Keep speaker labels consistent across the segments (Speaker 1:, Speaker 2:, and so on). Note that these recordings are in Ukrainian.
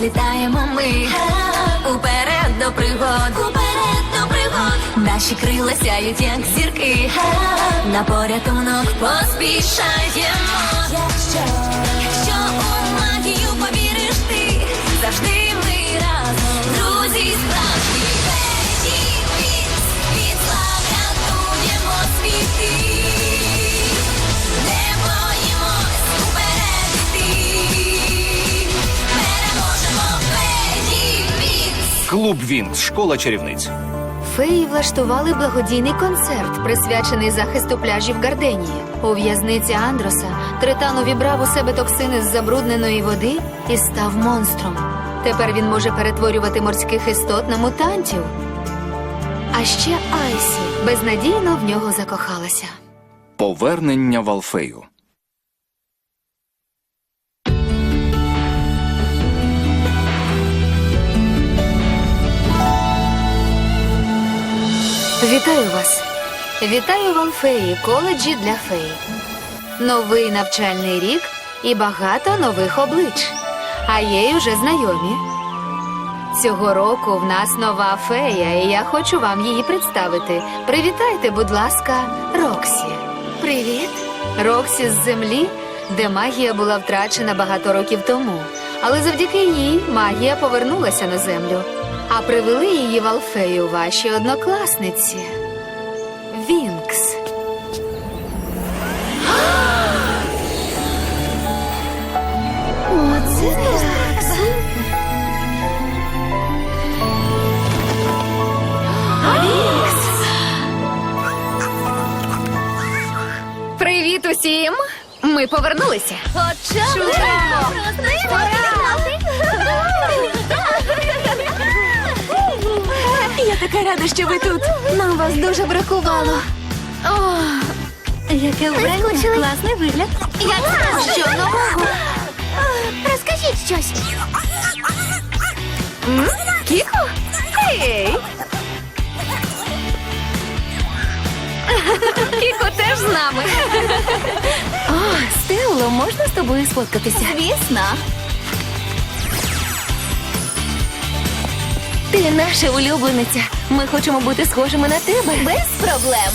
Speaker 1: злітаємо ми уперед до пригод, уперед до пригод. Наші крила сяють, як зірки. На порятунок поспішаємо. Якщо, якщо у магію повіриш ти, завжди ми разом, друзі справжні.
Speaker 2: Клуб Вінкс, школа чарівниць.
Speaker 3: Феї влаштували благодійний концерт, присвячений захисту пляжів Гарденії. У в'язниці Андроса Тритан увібрав у себе токсини з забрудненої води і став монстром. Тепер він може перетворювати морських істот на мутантів. А ще Айсі безнадійно в нього закохалася.
Speaker 2: Повернення в Алфею.
Speaker 3: Вітаю вас! Вітаю в Алфеї, коледжі для феї. Новий навчальний рік і багато нових облич. А є й уже знайомі. Цього року в нас нова фея, і я хочу вам її представити. Привітайте, будь ласка, Роксі. Привіт. Роксі з землі, де магія була втрачена багато років тому. Але завдяки їй магія повернулася на землю. А привели її в Алфею ваші однокласниці. Вінкс. Оце так.
Speaker 4: Привіт усім! Ми повернулися.
Speaker 1: Я така рада, що ви тут. Нам вас дуже бракувало. Яке вбрання? Класний вигляд. Як що нового? Розкажіть щось.
Speaker 4: Кіко? Ей! Кіко теж з нами.
Speaker 1: О, Стелло, можна з тобою сфоткатися? Звісно. Ти наша улюблениця. Ми хочемо бути схожими на тебе. Без проблем.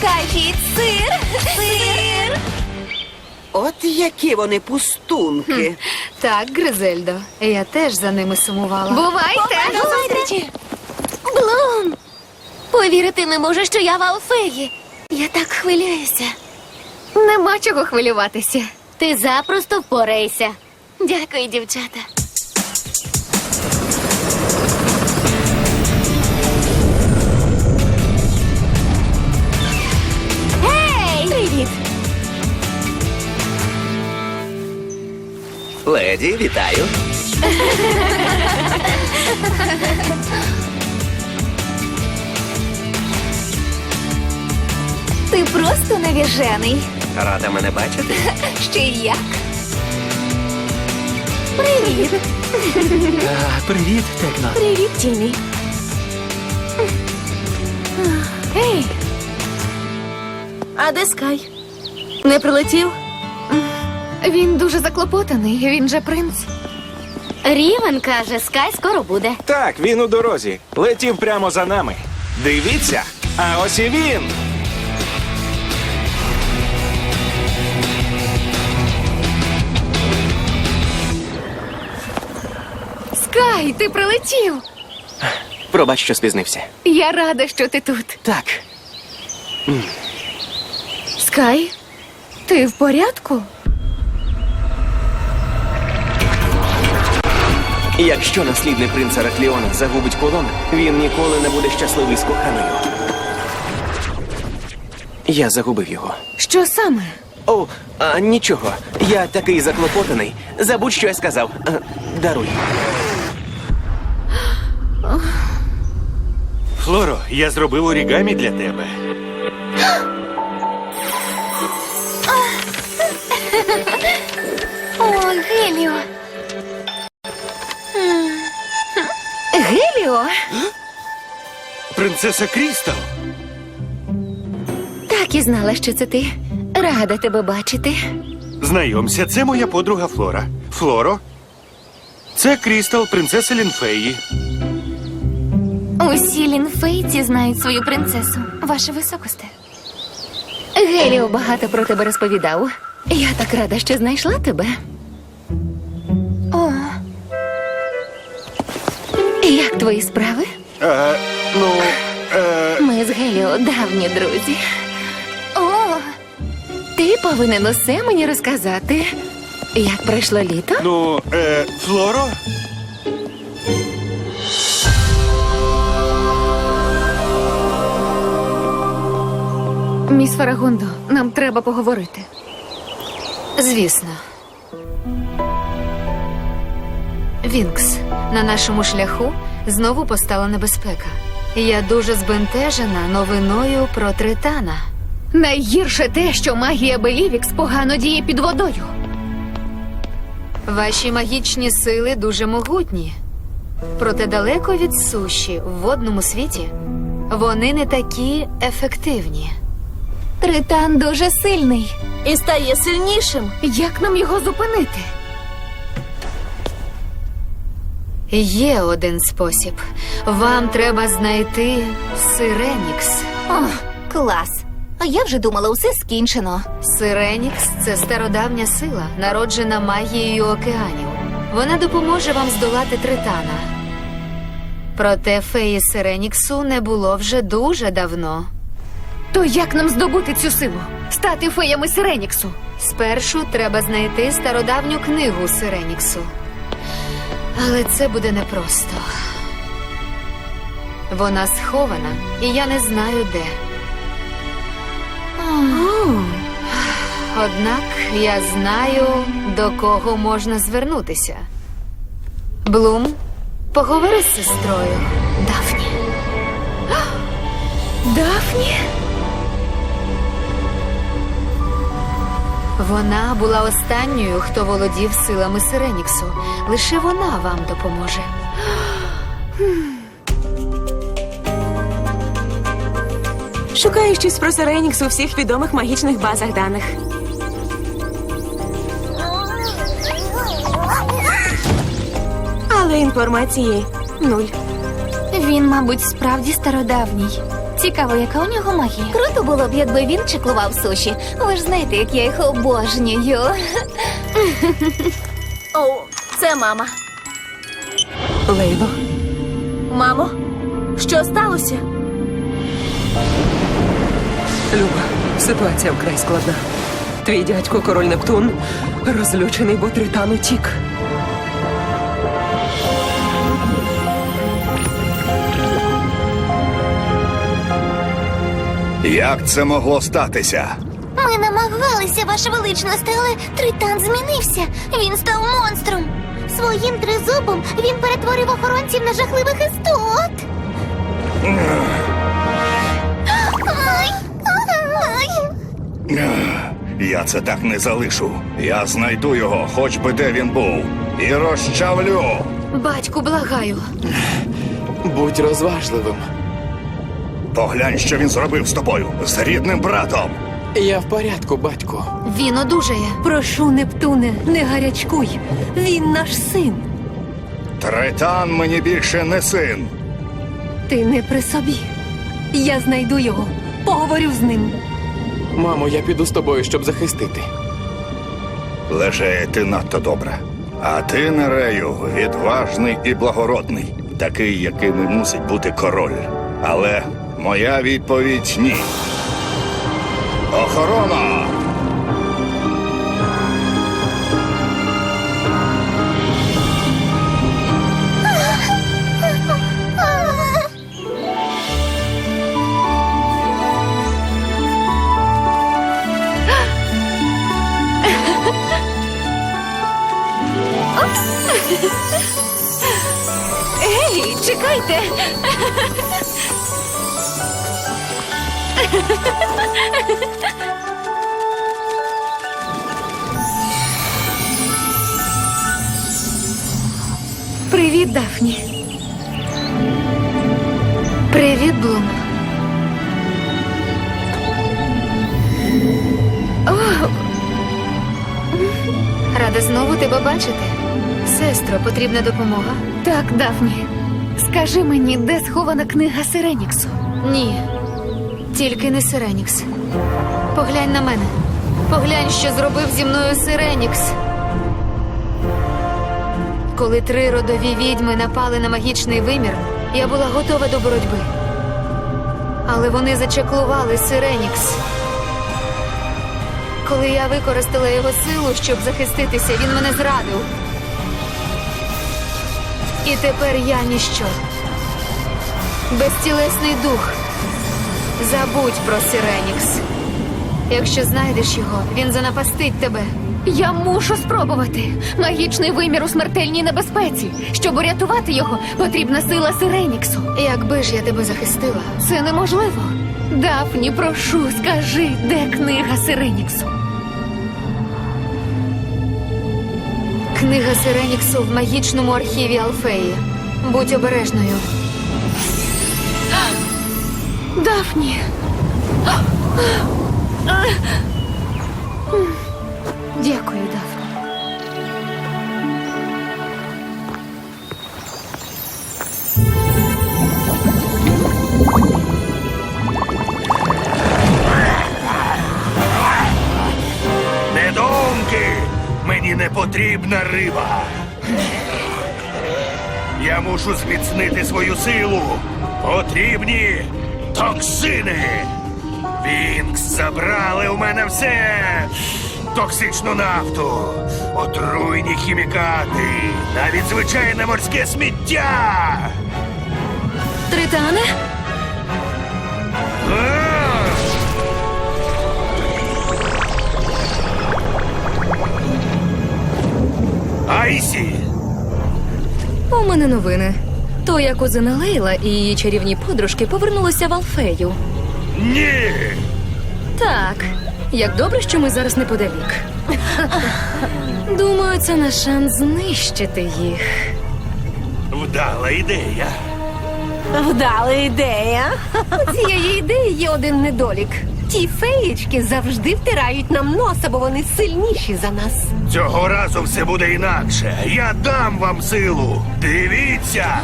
Speaker 1: Кажіть сир, сир.
Speaker 5: От які вони пустунки.
Speaker 3: Так, Гризельдо, я теж за ними сумувала.
Speaker 4: Бувайте!
Speaker 1: До зустрічі. Блум. Повірити не можу, що я в Алфеї. Я так хвилююся.
Speaker 4: Нема чого хвилюватися.
Speaker 1: Ти запросто впорайся. Дякую, дівчата. Гей! Привіт!
Speaker 6: Леді, вітаю.
Speaker 1: Ти просто навіжений.
Speaker 6: Рада мене бачити.
Speaker 1: Ще й як. Привіт!
Speaker 6: привіт, Текно.
Speaker 1: Привіт, Тімі. Ей! А де Скай? Не прилетів?
Speaker 4: Він дуже заклопотаний, він же принц.
Speaker 1: Рівен каже, Скай скоро буде.
Speaker 7: Так, він у дорозі. Летів прямо за нами. Дивіться, а ось і він.
Speaker 4: Скай, ти прилетів!
Speaker 6: Пробач, що спізнився.
Speaker 4: Я рада, що ти тут.
Speaker 6: Так,
Speaker 4: Скай, ти в порядку?
Speaker 6: якщо наслідний принц Аракліона загубить полон, він ніколи не буде щасливий з коханою. Я загубив його.
Speaker 4: Що саме?
Speaker 6: О, а, нічого. Я такий заклопотаний. Забудь, що я сказав. А, даруй.
Speaker 7: Флоро, я зробив орігамі для тебе.
Speaker 1: О, Геліо.
Speaker 4: Геліо?
Speaker 7: Принцеса Крістал.
Speaker 4: Так і знала, що це ти. Рада тебе бачити.
Speaker 7: Знайомся, це моя подруга Флора. Флоро. Це Крістал, принцеса Лінфеї.
Speaker 4: Усі лінфейці знають свою принцесу, ваше високосте. Геліо багато про тебе розповідав. Я так рада, що знайшла тебе. О. Як твої справи?
Speaker 7: Е, ну, е,
Speaker 4: Ми з Геліо давні друзі. О, ти повинен усе мені розказати. Як пройшло літо?
Speaker 7: ну, е, Флоро?
Speaker 4: Міс Фарагондо, нам треба поговорити.
Speaker 3: Звісно. Вінкс, на нашому шляху знову постала небезпека. Я дуже збентежена новиною про Тритана.
Speaker 4: Найгірше те, що магія Белівікс погано діє під водою.
Speaker 3: Ваші магічні сили дуже могутні. Проте далеко від суші в водному світі вони не такі ефективні.
Speaker 4: Тритан дуже сильний.
Speaker 1: І стає сильнішим.
Speaker 4: Як нам його зупинити?
Speaker 3: Є один спосіб. Вам треба знайти Сиренікс.
Speaker 1: О, клас. А я вже думала, усе скінчено.
Speaker 3: Сиренікс це стародавня сила, народжена магією океанів. Вона допоможе вам здолати Тритана. Проте феї Сиреніксу не було вже дуже давно.
Speaker 4: То як нам здобути цю силу? Стати феями Сиреніксу?
Speaker 3: Спершу треба знайти стародавню книгу Сиреніксу. Але це буде непросто. Вона схована, і я не знаю де. Однак я знаю, до кого можна звернутися. Блум, поговори з сестрою. Дафні.
Speaker 4: Дафні?
Speaker 3: Вона була останньою, хто володів силами Сиреніксу. Лише вона вам допоможе.
Speaker 8: Шукаю щось про Сиренікс у всіх відомих магічних базах даних. Але інформації нуль.
Speaker 4: Він, мабуть, справді стародавній. Цікаво, яка у нього магія.
Speaker 1: Круто було б, якби він чеклував суші. Ви ж знаєте, як я їх обожнюю. О, це мама.
Speaker 8: Лейло.
Speaker 1: Мамо, що сталося?
Speaker 8: Люба, ситуація вкрай складна. Твій дядько, король Нептун, розлючений, бо тритан утік.
Speaker 2: Як це могло статися?
Speaker 1: Ми намагалися, ваша величність, але Тритан змінився. Він став монстром. Своїм тризубом він перетворив охоронців на жахливих істот. Ай, ай.
Speaker 2: Я це так не залишу. Я знайду його, хоч би де він був, і розчавлю.
Speaker 3: Батьку, благаю.
Speaker 6: Будь розважливим.
Speaker 2: Поглянь, що він зробив з тобою, з рідним братом.
Speaker 6: Я в порядку, батьку.
Speaker 3: Він одужає.
Speaker 9: Прошу, Нептуне, не гарячкуй. Він наш син.
Speaker 2: Тритан мені більше не син.
Speaker 9: Ти не при собі. Я знайду його, поговорю з ним.
Speaker 6: Мамо, я піду з тобою, щоб захистити.
Speaker 2: Лише ти надто добра. А ти, Нерею, відважний і благородний, такий, яким і мусить бути король. Але моя відповідь ні. Охорона!
Speaker 4: Ей, чекайте! Привіт, Дафні.
Speaker 3: Привіт, Блум. Треба бачити. Сестро, потрібна допомога?
Speaker 4: Так, Дафні. Скажи мені, де схована книга Сиреніксу?
Speaker 3: Ні. Тільки не Сиренікс. Поглянь на мене. Поглянь, що зробив зі мною Сиренікс. Коли три родові відьми напали на магічний вимір, я була готова до боротьби. Але вони зачеклували Сиренікс. Коли я використала його силу, щоб захиститися, він мене зрадив. І тепер я ніщо. Безтілесний дух. Забудь про Сиренікс. Якщо знайдеш його, він занапастить тебе.
Speaker 4: Я мушу спробувати. Магічний вимір у смертельній небезпеці. Щоб урятувати його, потрібна сила Сиреніксу.
Speaker 3: Якби ж я тебе захистила,
Speaker 4: Це неможливо. Дафні, прошу, скажи, де книга Сиреніксу?
Speaker 3: книга Сиреніксу в магічному архіві Алфеї. Будь обережною.
Speaker 4: Дафні. Дякую, Дафні.
Speaker 7: Недоумки! Мені не потрібна риба. Я мушу зміцнити свою силу. Потрібні токсини. Вінкс забрали у мене все. Токсичну нафту, отруйні хімікати, навіть звичайне морське сміття.
Speaker 4: Тритане?
Speaker 7: А! Айсі!
Speaker 10: У мене новини. Твоя кузина Лейла і її чарівні подружки повернулися в Алфею.
Speaker 7: Ні!
Speaker 10: Так, як добре, що ми зараз неподалік. Думаю, це наш шанс знищити їх.
Speaker 7: Вдала ідея.
Speaker 9: Вдала ідея.
Speaker 10: У цієї ідеї є один недолік. Ті феєчки завжди втирають нам носа, бо вони сильніші за нас.
Speaker 7: Цього разу все буде інакше. Я дам вам силу. Дивіться!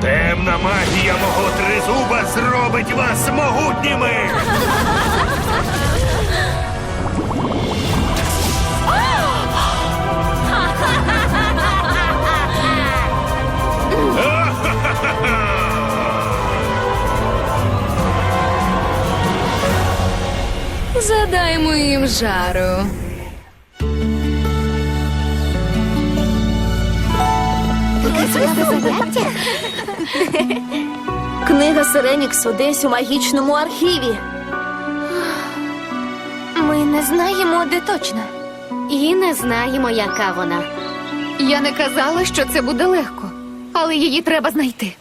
Speaker 7: Темна магія мого тризуба зробить вас могутніми.
Speaker 10: Задаймо їм жару.
Speaker 11: Книга Сиреніксу десь у магічному архіві. Ми не знаємо, де точно. І не знаємо, яка вона.
Speaker 4: Я не казала, що це буде легко, але її треба знайти.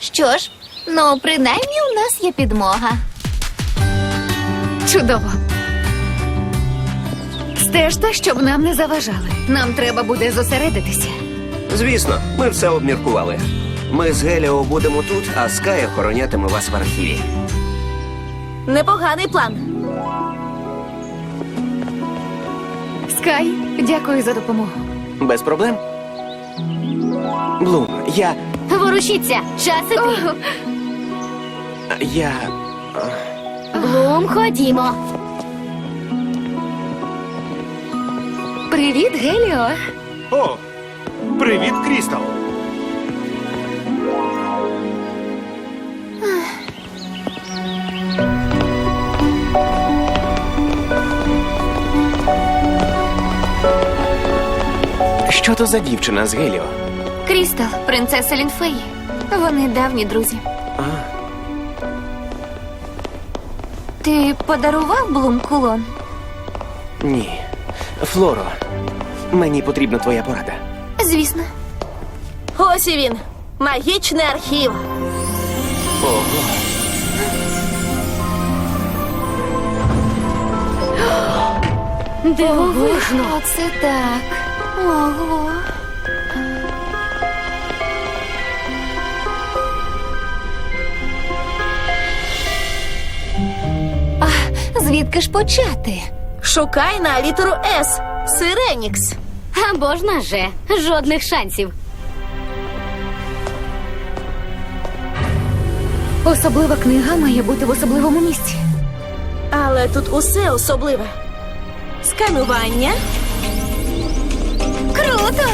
Speaker 11: Що ж, ну, принаймні у нас є підмога.
Speaker 4: Чудово. Стежте, щоб нам не заважали. Нам треба буде зосередитися.
Speaker 6: Звісно, ми все обміркували. Ми з Геліо будемо тут, а Скай охоронятиме вас в архіві.
Speaker 11: Непоганий план.
Speaker 4: Скай, дякую за допомогу.
Speaker 6: Без проблем. Блум, я.
Speaker 11: Ворушіться, час іти.
Speaker 6: я.
Speaker 11: Блум, ходімо.
Speaker 4: Привіт, Геліо.
Speaker 12: О, привіт, Крістал.
Speaker 6: Що то за дівчина з Геліо?
Speaker 4: Крістал, принцеса Лінфеї. Вони давні друзі. Ти подарував Блум кулон?
Speaker 6: Ні. Флоро, мені потрібна твоя порада.
Speaker 4: Звісно.
Speaker 11: Ось і він. Магічний архів.
Speaker 6: Ого.
Speaker 4: Дивовижно.
Speaker 11: Оце так. Ого.
Speaker 4: Звісно. звідки ж почати?
Speaker 5: Шукай на літеру С. Сиренікс.
Speaker 1: Або ж на Ж. Жодних шансів.
Speaker 4: Особлива книга має бути в особливому місці.
Speaker 5: Але тут усе особливе. Сканування.
Speaker 1: Круто!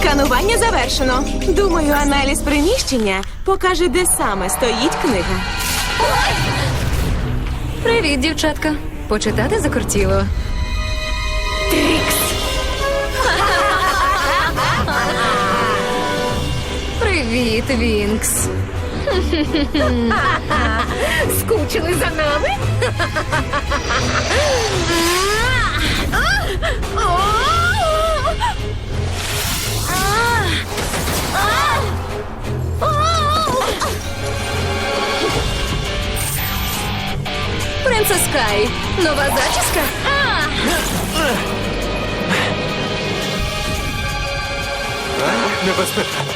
Speaker 5: Сканування завершено. Думаю, аналіз приміщення покаже, де саме стоїть книга.
Speaker 4: Привіт, дівчатка. Почитати закортіло. Привіт, Вінкс.
Speaker 9: Скучили за нами?
Speaker 4: Принцес Кай. Нова зачіска.
Speaker 7: А! Швидше,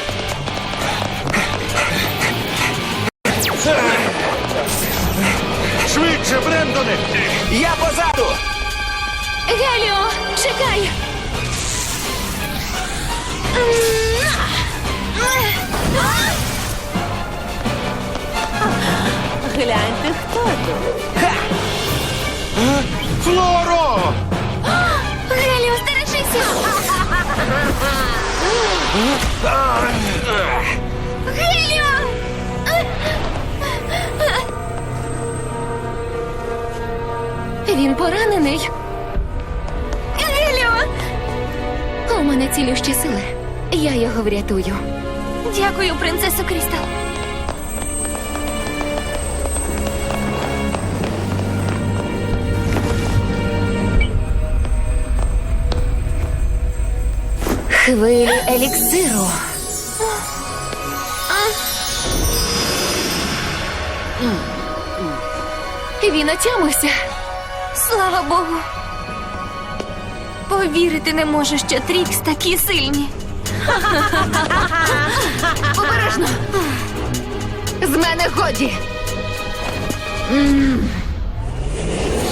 Speaker 4: Він поранений. У мене цілющі сили. Я його врятую.
Speaker 1: Дякую, принцесо Крістал.
Speaker 4: Хвилі еліксиру. Він отямився.
Speaker 1: Слава Богу. Повірити не можу, що Трікс такі сильні.
Speaker 4: Обережно. З мене годі.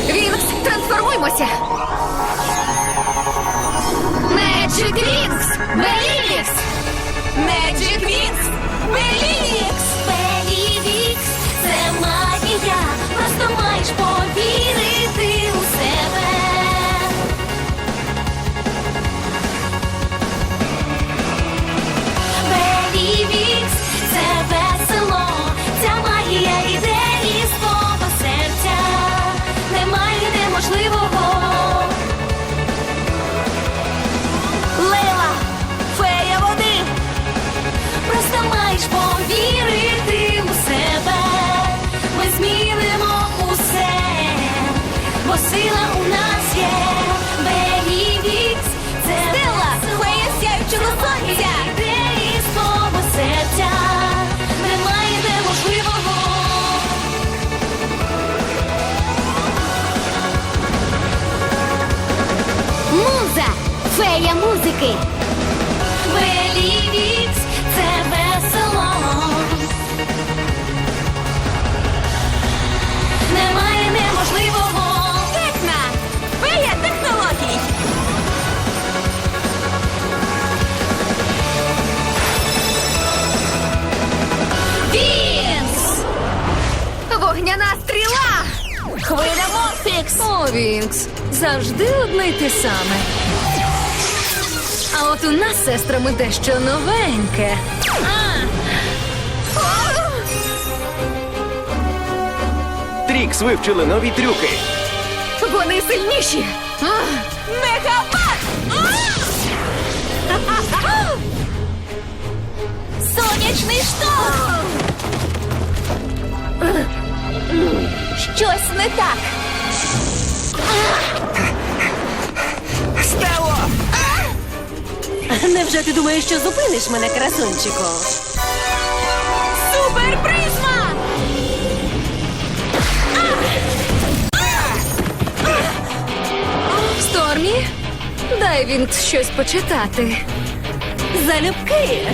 Speaker 4: Вінкс, трансформуймося. Меджик Вінкс! Белівікс! Меджик Вінкс! Белівікс!
Speaker 1: Сила у нас є. Белівікс, це Стелла, своє сяючого сонця. Іде із того серця, немає неможливого. Муза, фея музики.
Speaker 5: Морфікс.
Speaker 4: О, Вінкс, завжди одне й те саме. А от у нас з сестрами дещо новеньке.
Speaker 6: Трікс вивчили нові трюки.
Speaker 4: Вони сильніші.
Speaker 5: Мегапак!
Speaker 1: Сонячний шторм! Щось не так.
Speaker 6: Стело!
Speaker 5: Невже ти думаєш, що зупиниш мене, красунчику? Супер призма!
Speaker 4: Стормі, дай Вінкс щось почитати.
Speaker 5: Залюбки!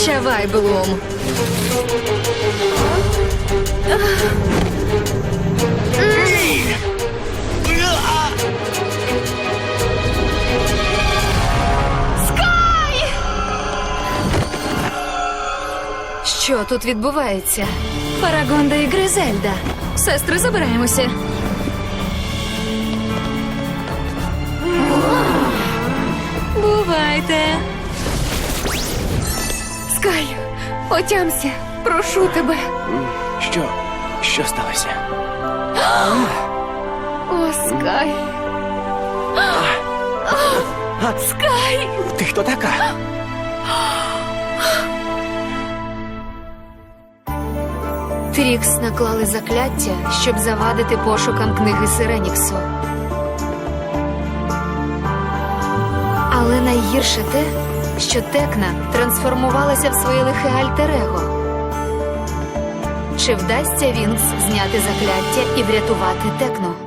Speaker 3: Прощавай, Блум. Що тут відбувається? Парагонда і Гризельда. Сестри, забираємося. Бувайте. Скай, отямся, прошу тебе.
Speaker 6: Що? Що сталося?
Speaker 3: О, Скай. Скай!
Speaker 6: Ти хто така?
Speaker 3: Трікс наклали закляття, щоб завадити пошукам книги Сиреніксу. Але найгірше те, що Текна трансформувалася в своє лихе альтер-его. Чи вдасться Вінкс зняти закляття і врятувати Текну?